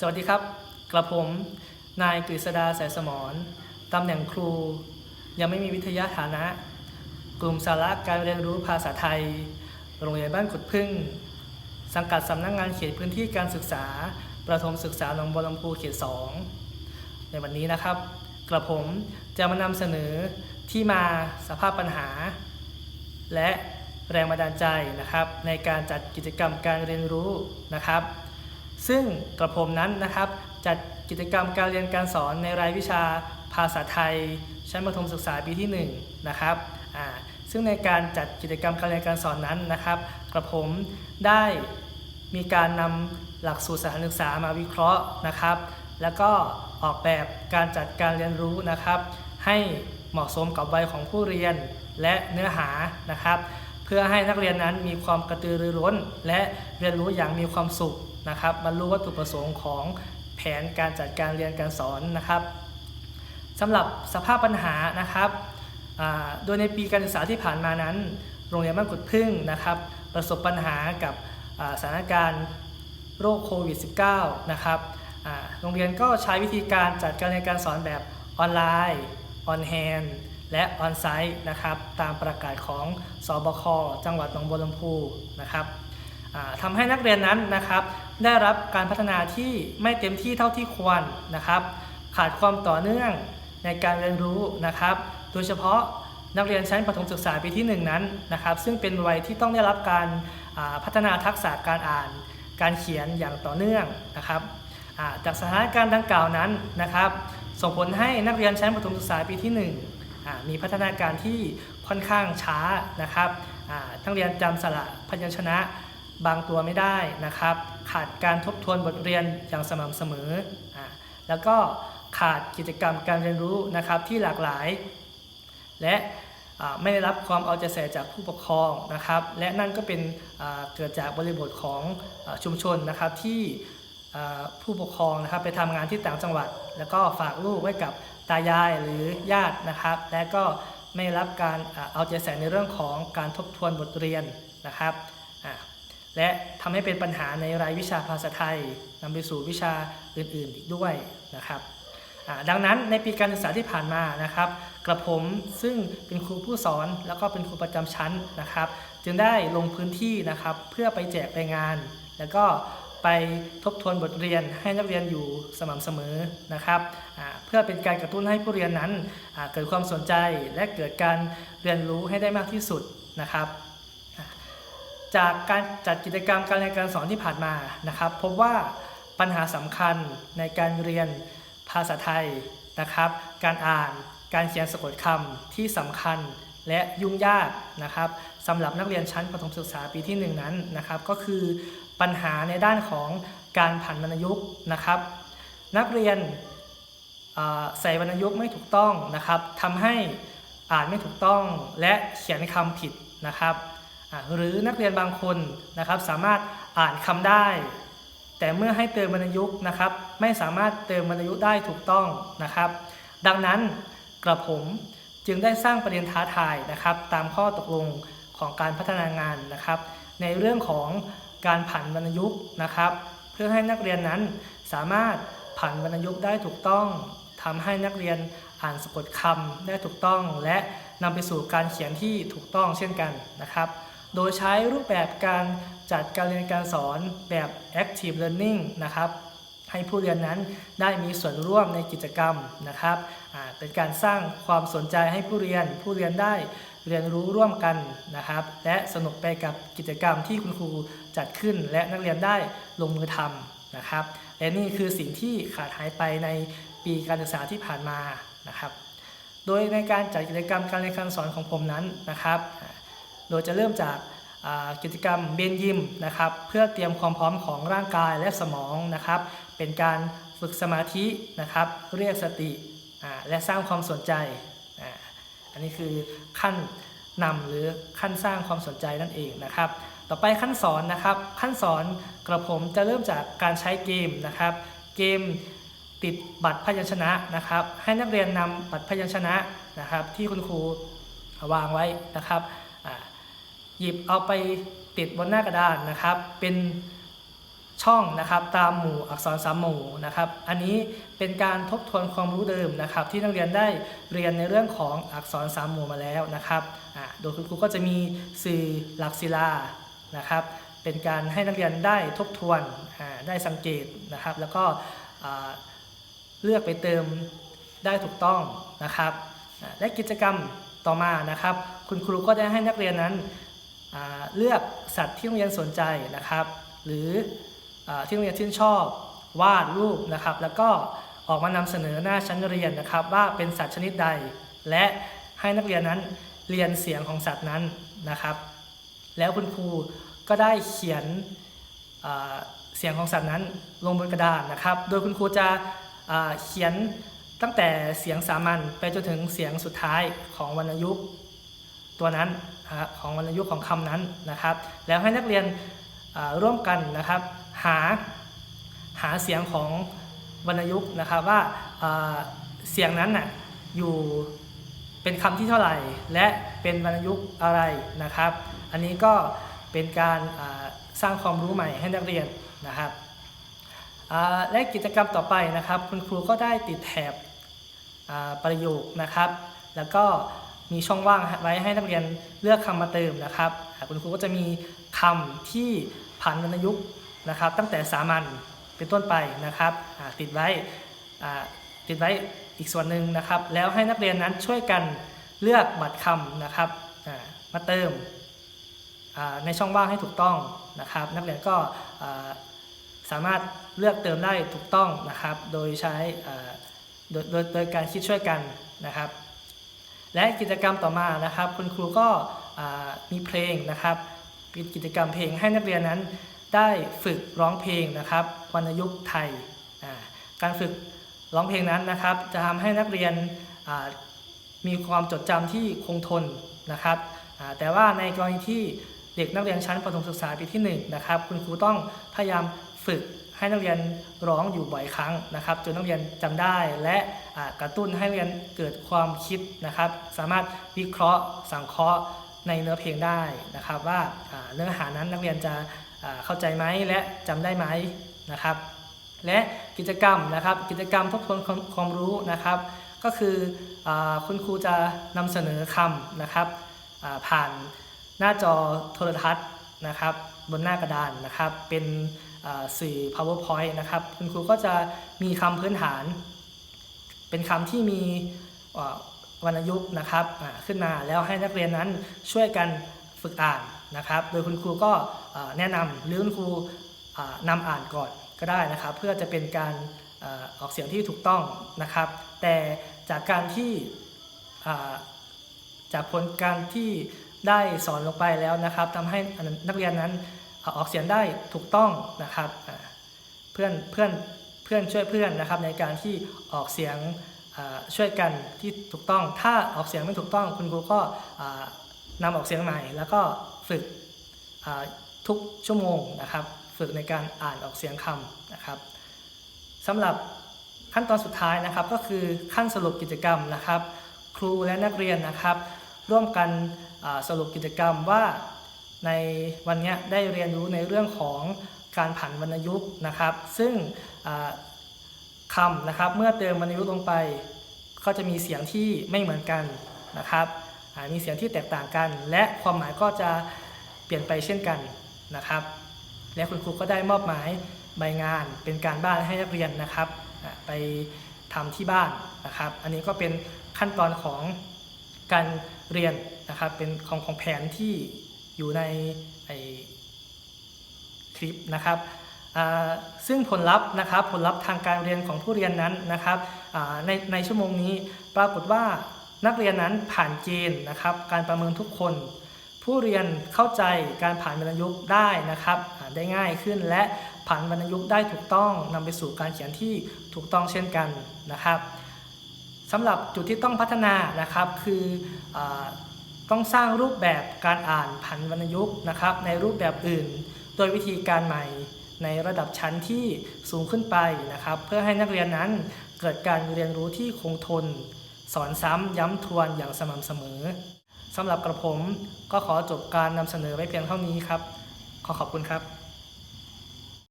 สวัสดีครับ กระผม นายกฤษดาสายสมรตำแหน่งครู ยังไม่มีวิทยาฐานะ กลุ่มสาระการเรียนรู้ภาษาไทย โรงเรียนบ้านขุดพึ่ง สังกัดสำนักงงานเขตพื้นที่การศึกษา ประถมศึกษาหนองบัวลำพูเขต 2 ในวันนี้นะครับ กระผมจะมานำเสนอที่มาสภาพปัญหา และแรงบันดาลใจนะครับ ในการจัดกิจกรรมการเรียนรู้นะครับ ซึ่งกระผมนั้นนะครับจัดกิจกรรมการเรียนการสอนในรายวิชาภาษาไทย ชั้นประถมศึกษาปีที่ 1 นะครับซึ่งในการจัดกิจกรรมการเรียนการสอนนั้นนะครับ กระผมได้มีการนำหลักสูตรสถานศึกษามาวิเคราะห์นะครับ แล้วก็ออกแบบการจัดการเรียนรู้นะครับ ให้เหมาะสมกับวัยของผู้เรียนและเนื้อหานะครับ เพื่อให้นักเรียนนั้นมีความกระตือรือร้น และเรียนรู้อย่างมีความสุข นะครับบรรลุวัตถุประสงค์ของแผนการจัดการเรียนการสอนนะครับสำหรับสภาพปัญหานะครับโดยในปีการศึกษาที่ผ่านมานั้น โรงเรียนบ้านกุดพึ่งนะครับ ประสบปัญหากับสถานการณ์โรคโควิด -19 นะครับโรงเรียนก็ใช้วิธีการจัดการเรียนการสอนแบบออนไลน์ออนแฮนและออนไซต์นะครับ ตามประกาศของสบคจังหวัดหนองบัวลำพูนะครับทำให้นักเรียนนั้นนะครับ ได้รับการพัฒนาที่ไม่เต็มที่เท่าที่ควรนะครับ ขาดความต่อเนื่องในการเรียนรู้นะครับ โดยเฉพาะนักเรียนชั้นประถมศึกษาปีที่ 1 นั้นนะครับ ซึ่งเป็นวัยที่ต้องได้รับการพัฒนาทักษะการอ่าน การเขียนอย่างต่อเนื่องนะครับาจากสถานการณ์ดังกล่าวนั้นนะครับ ส่งผลให้นักเรียนชั้นประถมศึกษาปีที่1อ่ามีพัฒนาการที่ค่อนข้างช้านะครับอ่านักเรียนจำสระพยัญชนะ บางตัวไม่ได้นะครับ ขาดการทบทวนบทเรียนอย่างสม่ำเสมออแล้วก็ขาดกิจกรรมการเรียนรู้นะครับที่หลากหลาย และไม่ได้รับความเอาใจใส่จากผู้ปกครองนะครับ และนั่นก็เป็นเกิดจากบริบทของอชุมชนนะครับที่ผู้ปกครองนะครับไปทำงานที่ต่างจังหวัด แล้วก็ฝากลูกไว้กับตายายหรือญาตินะครับ และก็ไม่รับการอเอาใจใส่ในเรื่องของการทบทวนบทเรียนนะครับ และทำให้เป็นปัญหาในรายวิชาภาษาไทยนำไปสู่วิชาอื่นๆอีกด้วยนะครับดังนั้นในปีการศึกษาที่ผ่านมานะครับ กระผมซึ่งเป็นครูผู้สอนแล้วก็เป็นครูประจำชั้นนะครับ จึงได้ลงพื้นที่นะครับ เพื่อไปแจกรายงาน แล้วก็ไปทบทวนบทเรียนให้นักเรียนอยู่สม่ำเสมอนะครับเพื่อเป็นการกระตุ้นให้ผู้เรียนนั้นเกิดความสนใจและเกิดการเรียนรู้ให้ได้มากที่สุดนะครับ จากการจัดกิจกรรมการเรียนการสอนที่ผ่านมานะครับ พบว่าปัญหาสำคัญในการเรียนภาษาไทยนะครับ การอ่านการเขียนสะกดคำที่สำคัญและยุ่งยากนะครับสำหรับนักเรียนชั้นประถมศึกษาปีที่หนึ่งนั้นนะครับ ก็คือปัญหาในด้านของการผันวรรณยุกต์นะครับ นักเรียนใส่วรรณยุกต์ไม่ถูกต้องนะครับทำให้อ่านไม่ถูกต้องและเขียนคำผิดนะครับ หรือนักเรียนบางคนนะครับสามารถอ่านคำได้ แต่เมื่อให้เติมวรรณยุกต์นะครับ ไม่สามารถเติมวรรณยุกต์ได้ถูกต้องนะครับ ดังนั้นกระผมจึงได้สร้างประเด็นท้าทายนะครับ ตามข้อตกลงของการพัฒนางานนะครับ ในเรื่องของการผันวรรณยุกต์นะครับ เพื่อให้นักเรียนนั้นสามารถผันวรรณยุกต์ได้ถูกต้องทำให้นักเรียนอ่านสะกดคำได้ถูกต้อง และนำไปสู่การเขียนที่ถูกต้องเช่นกันนะครับ โดยใช้รูปแบบการจัดการเรียนการสอนแบบ active learning นะครับให้ผู้เรียนนั้นได้มีส่วนร่วมในกิจกรรมนะครับเป็นการสร้างความสนใจให้ผู้เรียน ผู้เรียนได้เรียนรู้ร่วมกันนะครับ และสนุกไปกับกิจกรรมที่คุณครูจัดขึ้น และนักเรียนได้ลงมือทำนะครับ และนี่คือสิ่งที่ขาดหายไปในปีการศึกษาที่ผ่านมานะครับ โดยในการจัดกิจกรรมการเรียนการสอนของผมนั้นนะครับ โดยจะเริ่มจากกิจกรรมเบนยิมนะครับเพื่อเตรียมความพร้อมของร่างกายและสมองนะครับเป็นการฝึกสมาธินะครับเรียกสติและสร้างความสนใจอันนี้คือขั้นนำหรือขั้นสร้างความสนใจนั่นเองนะครับต่อไปขั้นสอนนะครับขั้นสอนกระผมจะเริ่มจากการใช้เกมนะครับเกมติดบัตรพยัญชนะนะครับให้นักเรียนนำบัตรพยัญชนะนะครับที่คุณครูวางไว้นะครับ หยิบเอาไปติดบนหน้ากระดานนะครับ เป็นช่องนะครับตามหมู่อักษรสามหมู่นะครับ อันนี้เป็นการทบทวนความรู้เดิมนะครับ ที่นักเรียนได้เรียนในเรื่องของอักษรสามหมู่มาแล้วนะครับโดยคุณครูก็จะมีสื่อหลักศิลานะครับ เป็นการให้นักเรียนได้ทบทวนได้สังเกตนะครับ แล้วก็เลือกไปเติมได้ถูกต้องนะครับ และกิจกรรมต่อมานะครับ คุณครูก็ได้ให้นักเรียนนั้น เลือกสัตว์ที่โรงเรียนสนใจนะครับ หรืออที่โรงเรียนชื่นชอบวาดรูปนะครับ แล้วก็ออกมานำเสนอหน้าชั้นเรียนนะครับ ว่าเป็นสัตว์ชนิดใด และให้นักเรียนนั้นเรียนเสียงของสัตว์นั้นนะครับ แล้วคุณครูก็ได้เขียนเสียงของสัตว์นั้นลงบนกระดานนะครับ โดยคุณครูจะเขียนตั้งแต่เสียงสามัญไปจนถึงเสียงสุดท้ายของวรรณยุกต์ ตัวนั้นของวรรณยุกต์ของคำนั้นนะครับ แล้วให้นักเรียนร่วมกันนะครับหาหาเสียงของวรรณยุกต์นะครับว่าเสียงนั้นน่ะอยู่เป็นคำที่เท่าไหร่ และเป็นวรรณยุกต์อะไรนะครับ อันนี้ก็เป็นการสร้างความรู้ใหม่ให้นักเรียนนะครับและกิจกรรมต่อไปนะครับ คุณครูก็ได้ติดแถบประโยคนะครับ แล้วก็ มีช่องว่างไว้ให้นักเรียนเลือกคำมาเติมนะครับคุณครูก็จะมีคำที่ผ่านวรรณยุกต์นะครับ ตั้งแต่สามัญเป็นต้นไปนะครับติดไว้ติดไว้อีกส่วนหนึ่งนะครับ แล้วให้นักเรียนนั้นช่วยกันเลือกบัตรคำนะครับมาเติมในช่องว่างให้ถูกต้องนะครับ นักเรียนก็สามารถเลือกเติมได้ถูกต้องนะครับ โดยใช้โดยโดยการคิดช่วยกันนะครับ และกิจกรรมต่อมานะครับ คุณครูก็มีเพลงนะครับเป็นกิจกรรมเพลงให้นักเรียนนั้น ได้ฝึกร้องเพลงนะครับวรรณยุกต์ไทย การฝึกร้องเพลงนั้นนะครับ จะทำให้นักเรียนมีความจดจำที่คงทนนะครับแต่ว่าในกรณีที่เด็กนักเรียนชั้นประถมศึกษาปีที่หนึ่งนะครับคุณครูต้องพยายามฝึก ให้นักเรียนร้องอยู่บ่อยครั้งนะครับ จนนักเรียนจำได้และกระตุ้นให้นักเรียนเกิดความคิดนะครับ สามารถวิเคราะห์สังเคราะห์ในเนื้อเพลงได้นะครับ ว่าเนื้อหานั้นนักเรียนจะเข้าใจไหมและจำได้ไหมนะครับ และกิจกรรมนะครับ กิจกรรมทบทวนความรู้นะครับ ก็คืออคุณครูจะนำเสนอคำนะครับผ่านหน้าจอโทรทัศน์นะครับ บนหน้ากระดานนะครับเป็น สื่อ powerpoint นะครับ คุณครูก็จะมีคำพื้นฐาน เป็นคำที่มีวรรณยุกต์นะครับขึ้นมาแล้วให้นักเรียนนั้นช่วยกันฝึกอ่านนะครับ โดยคุณครูก็แนะนำหรือคุณครูนำอ่านก่อนก็ได้นะครับ เพื่อจะเป็นการออกเสียงที่ถูกต้องนะครับ แต่จากการที่จากผลการที่ได้สอนลงไปแล้วนะครับทำให้นักเรียนนั้น ออกเสียงได้ถูกต้องนะครับเพื่อนเพื่อนเพื่อนช่วยเพื่อนนะครับในการที่ออกเสียงช่วยกันที่ถูกต้อง ถ้าออกเสียงไม่ถูกต้อง คุณครูก็อ่านำออกเสียงใหม่ แล้วก็ฝึกทุกชั่วโมงนะครับ ฝึกในการอ่านออกเสียงคำนะครับสำหรับขั้นตอนสุดท้ายนะครับก็คือขั้นสรุปกิจกรรมนะครับ ครูและนักเรียนนะครับ ร่วมกันสรุปกิจกรรมว่า ในวันนี้ได้เรียนรู้ในเรื่องของการผันวรรณยุกต์นะครับ ซึ่งคำนะครับเมื่อเติมวรรณยุกต์ลงไป ก็จะมีเสียงที่ไม่เหมือนกันนะครับมีเสียงที่แตกต่างกัน และความหมายก็จะเปลี่ยนไปเช่นกันนะครับ และคุณครูก็ได้มอบหมายใบงานเป็นการบ้านให้นักเรียนนะครับไปทำที่บ้านนะครับ อันนี้ก็เป็นขั้นตอนของการเรียนนะครับเป็นของของแผนที่ อยู่ในไอคลิปนะครับซึ่งผลลัพธ์นะครับผลลัพธ์ทางการเรียนของผู้เรียนนั้นนะครับในในชั่วโมงนี้ปรากฏว่านักเรียนนั้นผ่านเกณฑ์นะครับ การประเมินทุกคน ผู้เรียนเข้าใจการผ่านวรรยุกต์ได้นะครับได้ง่ายขึ้นและผ่านวรรยุกต์ได้ถูกต้องนำไปสู่การเขียนที่ถูกต้องเช่นกันนะครับสำหรับจุดที่ต้องพัฒนานะครับคืออ ต้องสร้างรูปแบบการอ่านผันวรรณยุกต์นะครับ ในรูปแบบอื่น โดยวิธีการใหม่ในระดับชั้นที่สูงขึ้นไปนะครับ เพื่อให้นักเรียนนั้นเกิดการเรียนรู้ที่คงทน สอนซ้ำย้ำทวนอย่างสม่ำเสมอสำหรับกระผมก็ขอจบการนำเสนอไว้เพียงเท่านี้ครับ ขอขอบคุณครับ